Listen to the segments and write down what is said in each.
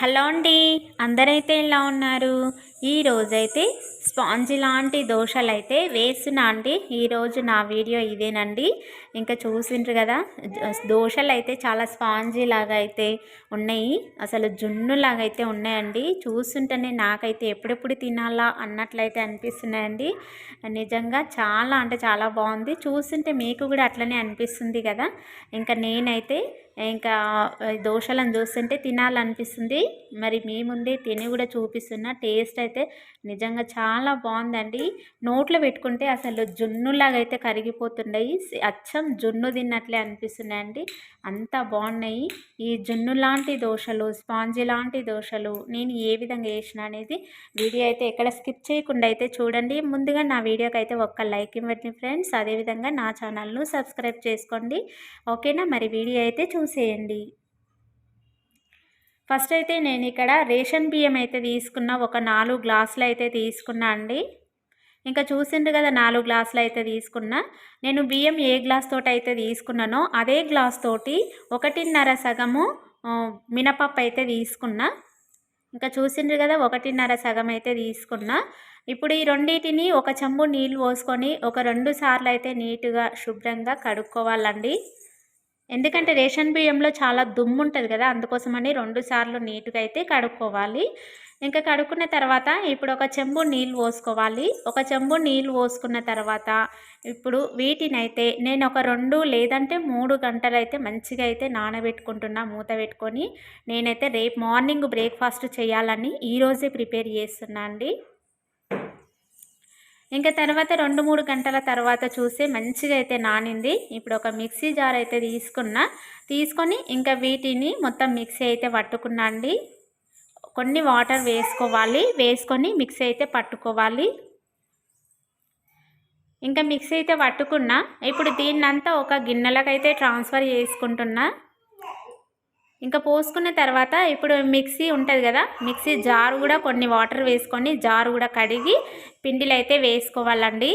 Hello అండి అందరైతే ఎలా ఉన్నారు? ఈరోజైతే స్పాంజ్ లాంటి దోశలు అయితే వేస్తున్నా అండి. ఈరోజు నా వీడియో ఇదేనండి. ఇంకా చూసిండ్రు కదా దోశలు అయితే చాలా స్పాంజీ లాగా అయితే ఉన్నాయి. అసలు జున్ను లాగా అయితే ఉన్నాయండి. చూస్తుంటేనే నాకైతే ఎప్పుడెప్పుడు తినాలా అన్నట్లయితే అనిపిస్తున్నాయండి. నిజంగా చాలా అంటే చాలా బాగుంది. చూస్తుంటే మీకు కూడా అట్లనే అనిపిస్తుంది కదా. ఇంకా నేనైతే ఇంకా దోశలను చూస్తుంటే తినాలనిపిస్తుంది. మరి మీ ముందే తిని కూడా చూపిస్తున్న టేస్ట్ అయితే నిజంగా చాలా బాగుందండి. నోట్లో పెట్టుకుంటే అసలు జున్నులాగా అయితే కరిగిపోతున్నాయి అచ్చం జున్ను తిన్నట్లే అనిపిస్తున్నాయండి. అంత బాగున్నాయి. ఈ జున్ను లాంటి దోశలు స్పాంజీ లాంటి దోశలు నేను ఏ విధంగా వేసిన అనేది వీడియో అయితే ఎక్కడ స్కిప్ చేయకుండా అయితే చూడండి. ముందుగా నా వీడియోకి అయితే ఒక్క లైక్ ఇవ్వండి ఫ్రెండ్స్. అదేవిధంగా నా ఛానల్ను సబ్స్క్రైబ్ చేసుకోండి. ఓకేనా? మరి వీడియో అయితే చూ చూసేయండి. ఫస్ట్ అయితే నేను ఇక్కడ రేషన్ బియ్యం అయితే తీసుకున్న ఒక నాలుగు గ్లాసులు అయితే తీసుకున్నా అండి. ఇంకా చూసిండు కదా నాలుగు గ్లాసులు అయితే తీసుకున్నా. నేను బియ్యం ఏ గ్లాస్ తోటి అయితే తీసుకున్నానో అదే గ్లాస్ తోటి ఒకటిన్నర సగము మినపప్పు అయితే తీసుకున్నా. ఇంకా చూసిండ్రు కదా ఒకటిన్నర సగం అయితే తీసుకున్నా. ఇప్పుడు ఈ రెండింటిని ఒక చెంబు నీళ్ళు పోసుకొని ఒక రెండు సార్లు అయితే నీట్గా శుభ్రంగా కడుక్కోవాలండి. ఎందుకంటే రేషన్ బియ్యంలో చాలా దుమ్ము ఉంటుంది కదా అందుకోసమని రెండు సార్లు నీట్గా అయితే కడుక్కోవాలి. ఇంకా కడుక్కున్న తర్వాత ఇప్పుడు ఒక చెంబు నీళ్ళు పోసుకోవాలి. ఒక చెంబు నీళ్ళు పోసుకున్న తర్వాత ఇప్పుడు వీటినైతే నేను ఒక రెండు లేదంటే మూడు గంటలు అయితే మంచిగా అయితే నానబెట్టుకుంటున్నా మూత పెట్టుకొని. నేనైతే రేపు మార్నింగ్ బ్రేక్ఫాస్ట్ చేయాలని ఈరోజే ప్రిపేర్ చేస్తున్నా అండి. ఇంకా తర్వాత రెండు మూడు గంటల తర్వాత చూస్తే మంచిగా అయితే నానింది. ఇప్పుడు ఒక మిక్సీ జార్ అయితే తీసుకున్నా. తీసుకొని ఇంకా వీటిని మొత్తం మిక్సీ అయితే పట్టుకున్నా అండి. కొన్ని వాటర్ వేసుకోవాలి. వేసుకొని మిక్సీ అయితే పట్టుకోవాలి. ఇంకా మిక్సీ అయితే పట్టుకున్నా. ఇప్పుడు దీన్నంతా ఒక గిన్నెలకైతే ట్రాన్స్ఫర్ చేసుకుంటున్నా. ఇంకా పోసుకున్న తర్వాత ఇప్పుడు మిక్సీ ఉంటుంది కదా మిక్సీ జారు కూడా కొన్ని వాటర్ వేసుకొని జారు కూడా కడిగి పిండిలు అయితే వేసుకోవాలండి.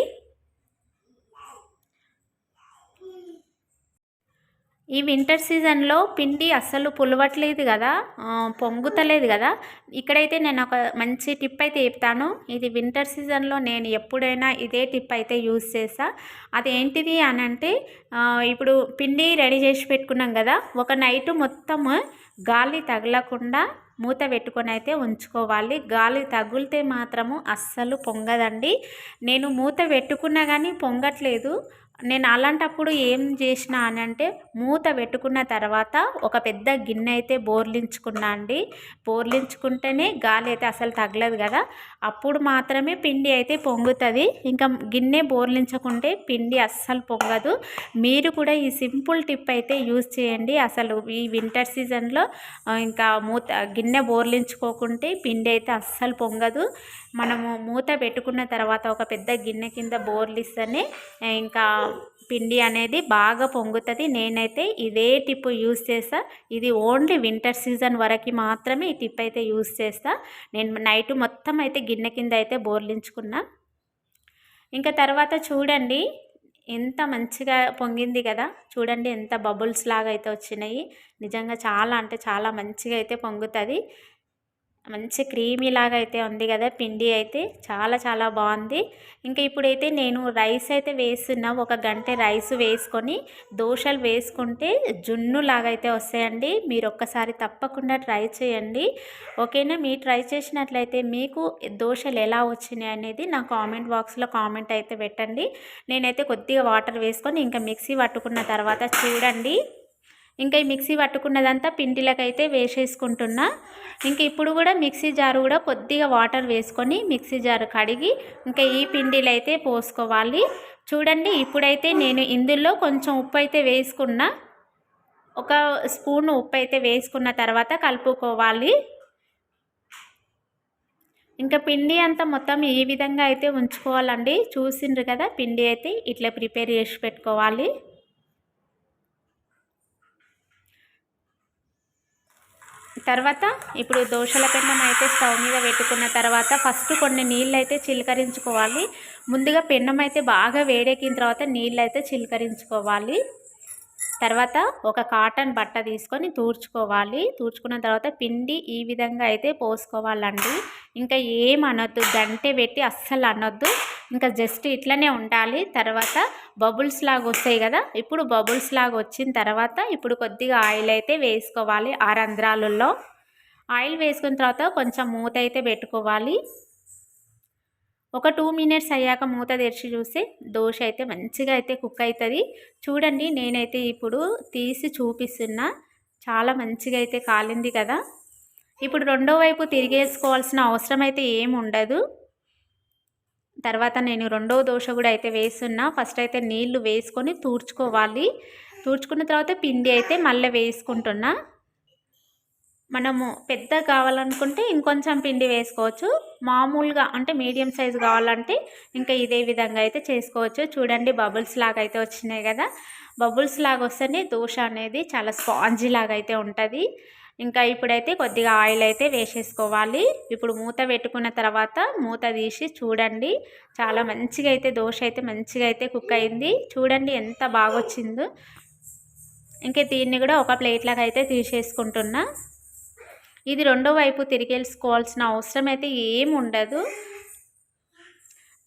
ఈ వింటర్ సీజన్లో పిండి అస్సలు పులవట్లేదు కదా పొంగుతలేదు కదా. ఇక్కడైతే నేను ఒక మంచి టిప్ అయితే చెప్తాను. ఇది వింటర్ సీజన్లో నేను ఎప్పుడైనా ఇదే టిప్ అయితే యూస్ చేసా అదేంటిది అని అంటే ఇప్పుడు పిండి రెడీ చేసి పెట్టుకున్నాం కదా ఒక నైట్ మొత్తం గాలి తగలకుండా మూత పెట్టుకొని అయితే ఉంచుకోవాలి. గాలి తగులితే మాత్రము అస్సలు పొంగదండి. నేను మూత పెట్టుకున్నా కానీ పొంగట్లేదు. నేను అలాంటప్పుడు ఏం చేసిన అని అంటే మూత పెట్టుకున్న తర్వాత ఒక పెద్ద గిన్నె అయితే బోర్లించుకున్నా అండి. బోర్లించుకుంటేనే గాలి అయితే అసలు తగలదు కదా. అప్పుడు మాత్రమే పిండి అయితే పొంగుతుంది. ఇంకా గిన్నె బోర్లించకుంటే పిండి అస్సలు పొంగదు. మీరు కూడా ఈ సింపుల్ టిప్ అయితే యూజ్ చేయండి. అసలు ఈ వింటర్ సీజన్లో ఇంకా మూత గిన్నె బోర్లించుకోకుంటే పిండి అయితే అస్సలు పొంగదు. మనము మూత పెట్టుకున్న తర్వాత ఒక పెద్ద గిన్నె కింద బోర్లిస్తేనే ఇంకా పిండి అనేది బాగా పొంగుతుంది. నేనైతే ఇదే టిప్ యూస్ చేస్తా. ఇది ఓన్లీ వింటర్ సీజన్ వరకు మాత్రమే ఈ టిప్ అయితే యూస్ చేస్తా. నేను నైట్ మొత్తం అయితే గిన్నె కింద అయితే బోర్లించుకున్నా. ఇంకా తర్వాత చూడండి ఎంత మంచిగా పొంగింది కదా. చూడండి ఎంత బబుల్స్ లాగా అయితే వచ్చినాయి. నిజంగా చాలా అంటే చాలా మంచిగా అయితే పొంగుతుంది. మంచి క్రీమీ లాగా అయితే ఉంది కదా పిండి అయితే చాలా చాలా బాగుంది. ఇంకా ఇప్పుడైతే నేను రైస్ అయితే వేస్తున్నా ఒక గంట రైస్ వేసుకొని దోశలు వేసుకుంటే జున్ను లాగా అయితే వస్తాయండి. మీరు ఒక్కసారి తప్పకుండా ట్రై చేయండి. ఓకేనా? మీరు ట్రై చేసినట్లయితే మీకు దోశలు ఎలా వచ్చినాయి అనేది నా కామెంట్ బాక్స్లో కామెంట్ అయితే పెట్టండి. నేనైతే కొద్దిగా వాటర్ వేసుకొని ఇంకా మిక్సీ పట్టుకున్న తర్వాత చూడండి. ఇంకా ఈ మిక్సీ పట్టుకున్నదంతా పిండిలకైతే వేసేసుకుంటున్నా. ఇంకా ఇప్పుడు కూడా మిక్సీ జారు కూడా కొద్దిగా వాటర్ వేసుకొని మిక్సీ జారు కడిగి ఇంకా ఈ పిండిలు అయితే పోసుకోవాలి. చూడండి ఇప్పుడైతే నేను ఇందులో కొంచెం ఉప్పు అయితే వేసుకున్నా. ఒక స్పూన్ ఉప్పు అయితే వేసుకున్న తర్వాత కలుపుకోవాలి. ఇంకా పిండి అంతా మొత్తం ఈ విధంగా అయితే ఉంచుకోవాలండి. చూసిండ్రు కదా పిండి అయితే ఇట్లా ప్రిపేర్ చేసి పెట్టుకోవాలి. తర్వాత ఇప్పుడు దోశల పెన్నం అయితే స్టవ్ మీద పెట్టుకున్న తర్వాత ఫస్ట్ కొన్ని నీళ్ళు అయితే చిలకరించుకోవాలి. ముందుగా పెన్నం అయితే బాగా వేడెక్కిన తర్వాత నీళ్ళు అయితే చిలకరించుకోవాలి. తర్వాత ఒక కాటన్ బట్ట తీసుకొని తూర్చుకోవాలి. తూర్చుకున్న తర్వాత పిండి ఈ విధంగా అయితే పోసుకోవాలండి. ఇంకా ఏం అనొద్దు గంటె పెట్టి అస్సలు అనొద్దు ఇంకా జస్ట్ ఇట్లనే ఉండాలి. తర్వాత బబుల్స్ లాగా వస్తాయి కదా ఇప్పుడు బబుల్స్ లాగా వచ్చిన తర్వాత ఇప్పుడు కొద్దిగా ఆయిల్ అయితే వేసుకోవాలి ఆ రంధ్రాలలో ఆయిల్ వేసుకున్న తర్వాత కొంచెం మూత అయితే పెట్టుకోవాలి. ఒక టూ మినిట్స్ అయ్యాక మూత తెరిచి చూస్తే దోశ అయితే మంచిగా అయితే కుక్ అవుతుంది. చూడండి నేనైతే ఇప్పుడు తీసి చూపిస్తున్నా. చాలా మంచిగా అయితే కాలింది కదా. ఇప్పుడు రెండో వైపు తిరిగేసుకోవాల్సిన అవసరం అయితే ఏమి ఉండదు. తర్వాత నేను రెండో దోశ కూడా అయితే వేస్తున్నా ఫస్ట్ అయితే నీళ్ళు వేసుకొని తూర్చుకోవాలి. తూర్చుకున్న తర్వాత పిండి అయితే మళ్ళీ వేసుకుంటున్నా. మనము పెద్ద కావాలనుకుంటే ఇంకొంచెం పిండి వేసుకోవచ్చు. మామూలుగా అంటే మీడియం సైజు కావాలంటే ఇంకా ఇదే విధంగా అయితే చేసుకోవచ్చు. చూడండి బబుల్స్ లాగా అయితే వచ్చినాయి కదా. బబుల్స్ లాగా వస్తేనే దోశ అనేది చాలా స్పాంజీ లాగా అయితే ఉంటుంది. ఇంకా ఇప్పుడైతే కొద్దిగా ఆయిల్ అయితే వేసేసుకోవాలి. ఇప్పుడు మూత పెట్టుకున్న తర్వాత మూత తీసి చూడండి. చాలా మంచిగా అయితే దోశ అయితే మంచిగా అయితే కుక్ అయింది. చూడండి ఎంత బాగా వచ్చిందో. ఇంకా దీన్ని కూడా ఒక ప్లేట్లాగా అయితే తీసేసుకుంటున్నా. ఇది రెండో వైపు తిరిగేసుకోవాల్సిన అవసరం అయితే ఏమి ఉండదు.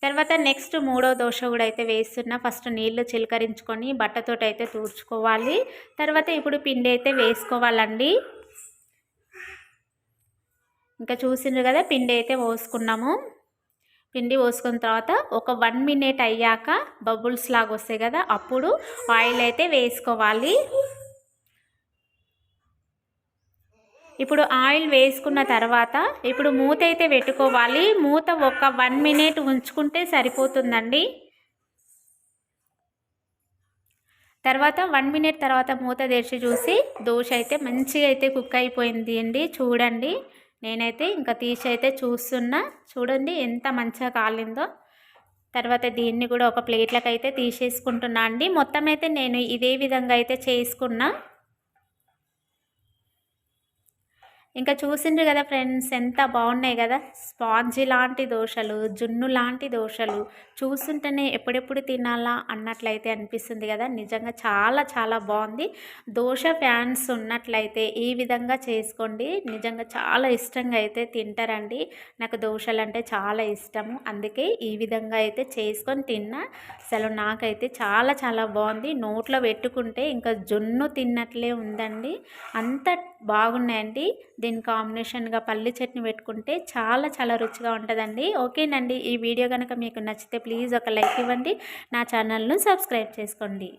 తర్వాత నెక్స్ట్ మూడో దోశ కూడా అయితే వేస్తున్నా. ఫస్ట్ నీళ్ళు చిలకరించుకొని బట్టతోటి అయితే తూర్చుకోవాలి తర్వాత ఇప్పుడు పిండి అయితే వేసుకోవాలండి. ఇంకా చూసిండ్రు కదా పిండి అయితే పోసుకున్నాము. పిండి పోసుకున్న తర్వాత ఒక వన్ మినిట్ అయ్యాక బబుల్స్ లాగా వస్తాయి కదా అప్పుడు ఆయిల్ అయితే వేసుకోవాలి. ఇప్పుడు ఆయిల్ వేసుకున్న తర్వాత ఇప్పుడు మూత అయితే పెట్టుకోవాలి. మూత ఒక వన్ మినిట్ ఉంచుకుంటే సరిపోతుందండి. తర్వాత వన్ మినిట్ తర్వాత మూత తెరిచి చూసి దోశ అయితే మంచిగా అయితే కుక్ అయిపోయింది అండి చూడండి. నేనైతే ఇంకా తీసి అయితే చూస్తున్నా. చూడండి ఎంత మంచిగా కాలిందో. తర్వాత దీన్ని కూడా ఒక ప్లేట్లకు అయితే తీసేసుకుంటున్నా అండి. మొత్తం అయితే నేను ఇదే విధంగా అయితే చేసుకున్నా. ఇంకా చూసిండ్రు కదా ఫ్రెండ్స్ ఎంత బాగున్నాయి కదా? స్పాంజీ లాంటి దోశలు జున్ను లాంటి దోశలు. చూస్తుంటేనే ఎప్పుడెప్పుడు తినాలా అన్నట్లయితే అనిపిస్తుంది కదా? నిజంగా చాలా చాలా బాగుంది. దోశ ఫ్యాన్స్ ఉన్నట్లయితే ఈ విధంగా చేసుకోండి. నిజంగా చాలా ఇష్టంగా అయితే తింటారండి. నాకు దోశలు అంటే చాలా ఇష్టము. అందుకే ఈ విధంగా అయితే చేసుకొని తిన్నా. అసలు నాకైతే చాలా చాలా బాగుంది. నోట్లో పెట్టుకుంటే ఇంకా జున్ను తిన్నట్లే ఉందండి. అంత బాగున్నాయండి. దీని కాంబినేషన్గా పల్లి చట్నీ పెట్టుకుంటే చాలా చాలా రుచిగా ఉంటుందండి. ఓకేనండి. ఈ వీడియో కనుక మీకు నచ్చితే ప్లీజ్ ఒక లైక్ ఇవ్వండి. నా ఛానల్ను సబ్స్క్రైబ్ చేసుకోండి.